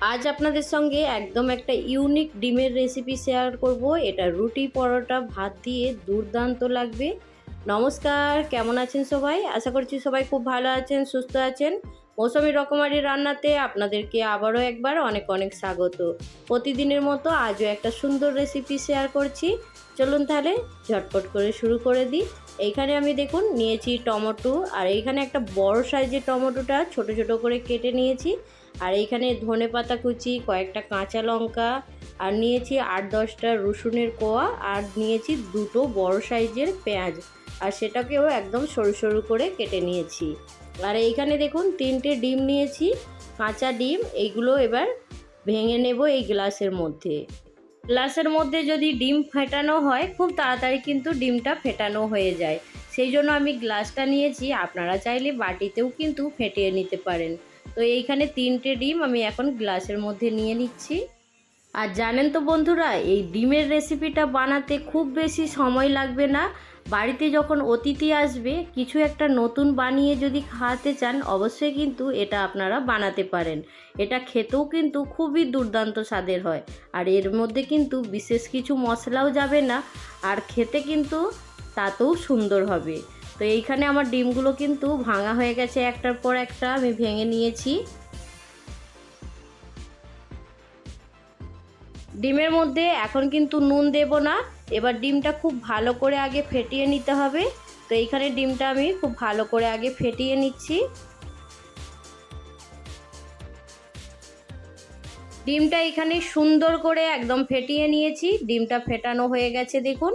আজ আপনাদের সঙ্গে একদম একটা ইউনিক ডিমের রেসিপি শেয়ার করব। এটা রুটি পরোটা, ভাত দিয়ে দুর্দান্ত লাগবে। নমস্কার, কেমন আছেন সবাই? আশা করছি সবাই খুব ভালো আছেন, সুস্থ আছেন। মৌসুমি রকমারি রান্নাতে আপনাদেরকে আবারও একবার অনেক অনেক স্বাগত। প্রতিদিনের মতো আজও একটা সুন্দর রেসিপি শেয়ার করছি। চলুন তাহলে ঝটপট করে শুরু করে দিই। এইখানে আমি দেখুন নিয়েছি টমেটো, আর এইখানে একটা বড় সাইজের টমেটোটা ছোট ছোট করে কেটে নিয়েছি। আর এইখানে ধনে পাতা কুচি, কয়েকটা কাঁচা লঙ্কা, আর নিয়েছি আট দশটা রসুনের কোয়া, আর নিয়েছি দুটো বড় সাইজের পেঁয়াজ। আর সেটাকেও একদম সরু সরু করে কেটে নিয়েছি। আর এইখানে দেখুন, তিনটে ডিম নিয়েছি, কাঁচা ডিম এইগুলো এবার ভেঙে নেব এই গ্লাসের মধ্যে। গ্লাসের মধ্যে যদি ডিম ফেটানো হয়, খুব তাড়াতাড়ি কিন্তু ডিমটা ফেটানো হয়ে যায়। সেই জন্য আমি গ্লাসটা নিয়েছি, আপনারা চাইলে বাটিতেও কিন্তু ফেটিয়ে নিতে পারেন। তো এইখানে তিনটে ডিম আমি এখন গ্লাসের মধ্যে নিয়ে নিচ্ছি। আর জানেন তো বন্ধুরা, এই ডিমের রেসিপিটা বানাতে খুব বেশি সময় লাগবে না। বাড়িতে যখন অতিথি আসবে, কিছু একটা নতুন বানিয়ে যদি খাওয়াতে চান, অবশ্যই কিন্তু এটা আপনারা বানাতে পারেন। এটা খেতেও কিন্তু খুবই দুর্দান্ত স্বাদের হয়। আর এর মধ্যে কিন্তু বিশেষ কিছু মশলাও যাবে না। আর খেতে কিন্তু তাতেও সুন্দর হবে। তো এইখানে আমার ডিমগুলো কিন্তু ভাঙা হয়ে গেছে একটার পর একটা, আমি ভেঙে নিয়েছি। ডিমের মধ্যে এখন কিন্তু নুন দেব না। এবার ডিমটা খুব ভালো করে আগে ফেটিয়ে নিতে হবে। তো এইখানে ডিমটা আমি খুব ভালো করে আগে ফেটিয়ে নিচ্ছি। ডিমটা এখানে সুন্দর করে একদম ফেটিয়ে নিয়েছি। ডিমটা ফেটানো হয়ে গেছে, দেখুন।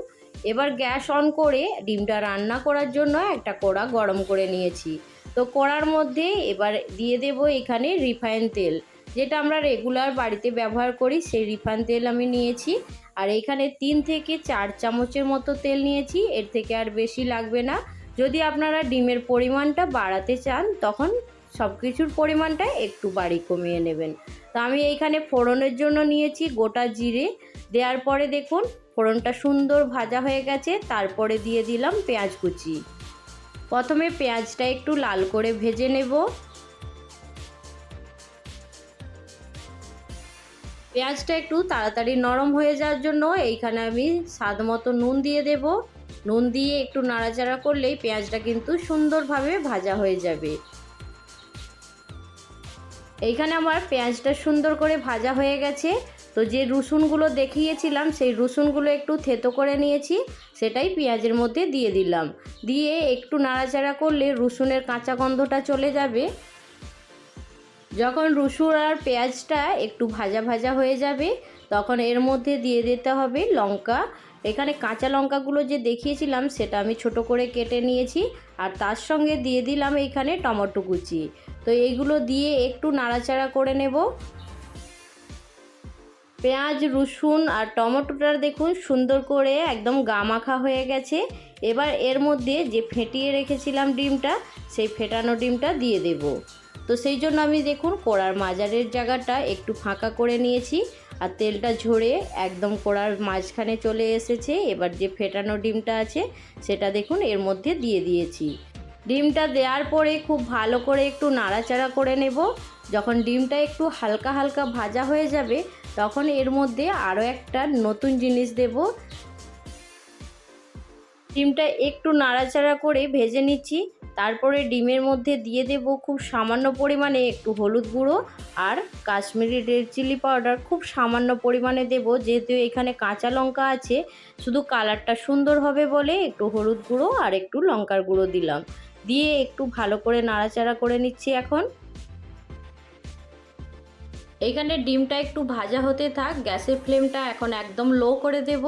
এবার গ্যাস অন করে ডিমটা রান্না করার জন্য একটা কড়া গরম করে নিয়েছি। তো কড়ার মধ্যে এবার দিয়ে দেব এখানে রিফাইন তেল। যেটা আমরা রেগুলার বাড়িতে ব্যবহার করি, সেই রিফাইন তেল আমি নিয়েছি। আর এখানে তিন থেকে চার চামচের মতো তেল নিয়েছি, এর থেকে আর বেশি লাগবে না। যদি আপনারা ডিমের পরিমাণটা বাড়াতে চান, তখন সব কিছুর পরিমাণটা একটু বাড়ি কমিয়ে নেবেন। তো আমি এইখানে ফোড়নের জন্য নিয়েছি গোটা জিরে। দেওয়ার পরে দেখুন, ফোড়নটা সুন্দর ভাজা হয়ে গেছে। তারপরে দিয়ে দিলাম পেঁয়াজ কুচি। প্রথমে পেঁয়াজটা একটু লাল করে ভেজে নেব। পেঁয়াজটা একটু তাড়াতাড়ি নরম হয়ে যাওয়ার জন্য এইখানে আমি স্বাদ মতো নুন দিয়ে দেব। নুন দিয়ে একটু নাড়াচাড়া করলেই পেঁয়াজটা কিন্তু সুন্দরভাবে ভাজা হয়ে যাবে। এইখানে আমার পেঁয়াজটা সুন্দর করে ভাজা হয়ে গেছে। তো যে রসুনগুলো দেখিয়েছিলাম, সেই রসুনগুলো একটু থেতো করে নিয়েছি, সেটাই পেঁয়াজের মধ্যে দিয়ে দিলাম। দিয়ে একটু নাড়াচাড়া করলে রসুনের কাঁচা গন্ধটা চলে যাবে। যখন রসুন আর পেঁয়াজটা একটু ভাজা ভাজা হয়ে যাবে, তখন এর মধ্যে দিয়ে দিতে হবে লঙ্কা। এখানে কাঁচা লঙ্কাগুলো যে দেখিয়েছিলাম, সেটা আমি ছোট করে কেটে নিয়েছি আর তার সঙ্গে দিয়ে দিলাম এইখানে টমেটো কুচি। তো এইগুলো দিয়ে একটু নাড়াচাড়া করে নেব। পেঁয়াজ, রসুন আর টমেটোটা দেখুন সুন্দর করে একদম গা মাখা হয়ে গেছে। এবার এর মধ্যে যে ফেটিয়ে রেখেছিলাম ডিমটা, সেই ফেটানো ডিমটা দিয়ে দেব। তো সেই জন্য আমি দেখুন কোড়ার মাজারের জায়গাটা একটু ফাঁকা করে নিয়েছি আর তেলটা ঝরে একদম কোড়ার মাঝখানে চলে এসেছে। এবার যে ফেটানো ডিমটা আছে, সেটা দেখুন এর মধ্যে দিয়ে দিয়েছি। ডিমটা দেওয়ার পরে খুব ভালো করে একটু নাড়াচাড়া করে নেব। যখন ডিমটা একটু হালকা হালকা ভাজা হয়ে যাবে, তখন এর মধ্যে আরও একটা নতুন জিনিস দেব। ডিমটা একটু নাড়াচাড়া করে ভেজে নিচ্ছি। তারপরে ডিমের মধ্যে দিয়ে দেব খুব সামান্য পরিমাণে একটু হলুদ গুঁড়ো আর কাশ্মীরি রেড চিলি পাউডার খুব সামান্য পরিমাণে দেব। যেহেতু এখানে কাঁচা লঙ্কা আছে, শুধু কালারটা সুন্দর হবে বলে একটু হলুদ গুঁড়ো আর একটু লঙ্কার গুঁড়ো দিলাম। দিয়ে একটু ভালো করে নাড়াচাড়া করে নিচ্ছি এখন। এইখানে ডিমটা একটু ভাজা হতে থাক, গ্যাসের ফ্লেমটা এখন একদম লো করে দেব।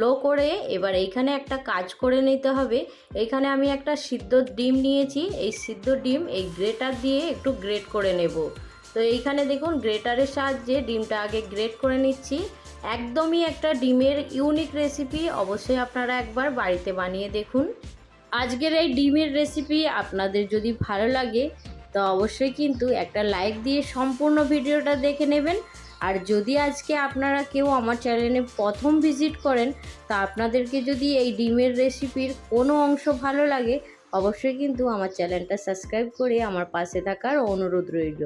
লো করে এবার এইখানে একটা কাজ করে নিতে হবে। এইখানে আমি একটা সিদ্ধ ডিম নিয়েছি। এই সিদ্ধ ডিম এই গ্রেটার দিয়ে একটু গ্রেট করে নেব। তো এইখানে দেখুন গ্রেটারের সাহায্যে ডিমটা আগে গ্রেট করে নিচ্ছি। একদমই একটা ডিমের ইউনিক রেসিপি অবশ্যই আপনারা একবার বাড়িতে বানিয়ে দেখুন। আজকের এই ডিমের রেসিপি আপনাদের যদি ভালো লাগে, তো অবশ্যই কিন্তু একটা লাইক দিয়ে সম্পূর্ণ ভিডিওটা দেখে নেবেন। আর যদি আজকে আপনারা কেউ আমার চ্যানেলে প্রথম ভিজিট করেন, তা আপনাদেরকে যদি এই ডিমের রেসিপির কোনো অংশ ভালো লাগে, অবশ্যই কিন্তু আমার চ্যানেলটা সাবস্ক্রাইব করে আমার পাশে থাকার অনুরোধ রইল।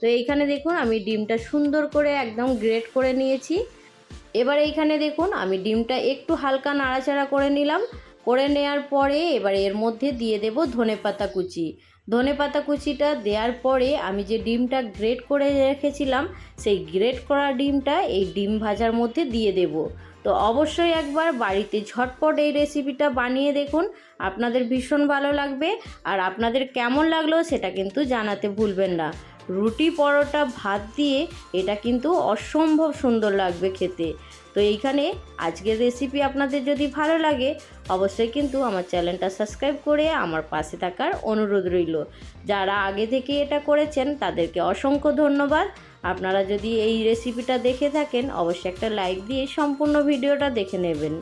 তো এইখানে দেখুন, আমি ডিমটা সুন্দর করে একদম গ্রেট করে নিয়েছি। এবার এইখানে দেখুন, আমি ডিমটা একটু হালকা নাড়াচাড়া করে নিলাম। করে নেওয়ার পরে এবার এর মধ্যে দিয়ে দেব ধনেপাতা কুচি। ধনেপাতা কুচিটা দেওয়ার পরে আমি যে ডিমটা গ্রেট করে রেখেছিলাম, সেই গ্রেট করা ডিমটা এই ডিম ভাজার মধ্যে দিয়ে দেব। তো অবশ্যই একবার বাড়িতে ঝটপট এই রেসিপিটা বানিয়ে দেখুন, আপনাদের ভীষণ ভালো লাগবে। আর আপনাদের কেমন লাগল সেটা কিন্তু জানাতে ভুলবেন না। রুটি পরোটা ভাত দিয়ে এটা কিন্তু অসম্ভব সুন্দর লাগবে খেতে। তো এইখানে আজকের রেসিপি আপনাদের যদি ভালো লাগে, অবশ্যই কিন্তু আমার চ্যানেলটা সাবস্ক্রাইব করে আমার পাশে থাকার অনুরোধ রইল। যারা আগে থেকে এটা করেছেন, তাদেরকে অসংখ্য ধন্যবাদ। আপনারা যদি এই রেসিপিটা দেখে থাকেন, অবশ্যই একটা লাইক দিয়ে সম্পূর্ণ ভিডিওটা দেখে নেবেন।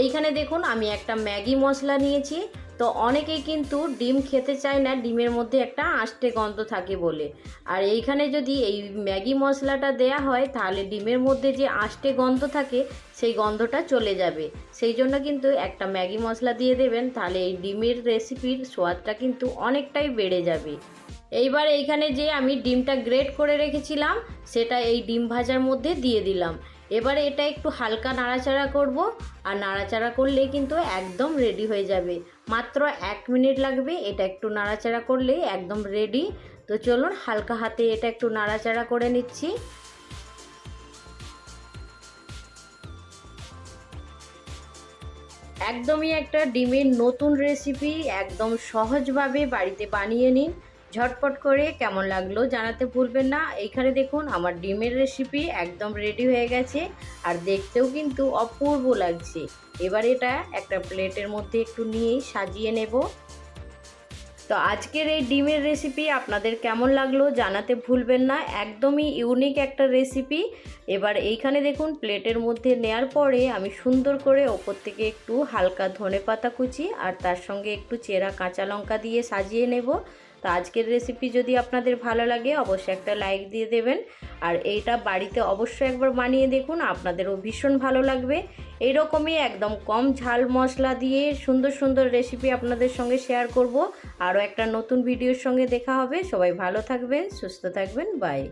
এইখানে দেখুন, আমি একটা ম্যাগি মশলা নিয়েছি। তো অনেকেই কিন্তু ডিম খেতে চায় না, ডিমের মধ্যে একটা আষ্টে গন্ধ থাকে বলে। আর এইখানে যদি এই ম্যাগি মশলাটা দেয়া হয়, তাহলে ডিমের মধ্যে যে আষ্টে গন্ধ থাকে, সেই গন্ধটা চলে যাবে। সেই জন্য কিন্তু একটা ম্যাগি মশলা দিয়ে দেবেন, তাহলে এই ডিমের রেসিপির স্বাদটা কিন্তু অনেকটাই বেড়ে যাবে। এইবার এইখানে যে আমি ডিমটা গ্রেট করে রেখেছিলাম, সেটা এই ডিম ভাজার মধ্যে দিয়ে দিলাম। এবারে এটা একটু হালকা নাড়াচাড়া করব, আর নাড়াচাড়া করলে কিন্তু একদম রেডি হয়ে যাবে। মাত্র এক মিনিট লাগবে, এটা একটু নাড়াচাড়া করলে একদম রেডি তো চলুন, হালকা হাতে এটা একটু নাড়াচাড়া করে নিচ্ছি। একদমই একটা ডিমের নতুন রেসিপি একদম সহজভাবে বাড়িতে বানিয়ে নিন। ঝটপট করে কেমন লাগল জানাতে ভুলবেন না। এইখানে দেখুন, আমার ডিমের রেসিপি একদম রেডি হয়ে গেছে আর দেখতেও কিন্তু অপূর্ব লাগছে। এবার এটা একটা প্লেটের মধ্যে একটু নিয়েই সাজিয়ে নেব। তো আজকের এই ডিমের রেসিপি আপনাদের কেমন লাগল জানাতে ভুলবেন না। একদমই ইউনিক একটা রেসিপি এবার এইখানে দেখুন প্লেটের মধ্যে নেয়ার পরে আমি সুন্দর করে ওপর থেকে একটু হালকা ধনে পাতা কুচি আর তার সঙ্গে একটু চেরা কাঁচা লঙ্কা দিয়ে সাজিয়ে নেব। তো আজকের রেসিপি যদি আপনাদের ভালো লাগে, অবশ্যই একটা লাইক দিয়ে দেবেন। আর এইটা বাড়িতে অবশ্যই একবার বানিয়ে দেখুন, আপনাদেরও ভীষণ ভালো লাগবে। এইরকমই একদম কম ঝাল মশলা দিয়ে সুন্দর সুন্দর রেসিপি আপনাদের সঙ্গে শেয়ার করব। আরও একটা নতুন ভিডিওর সঙ্গে দেখা হবে। সবাই ভালো থাকবেন, সুস্থ থাকবেন বাই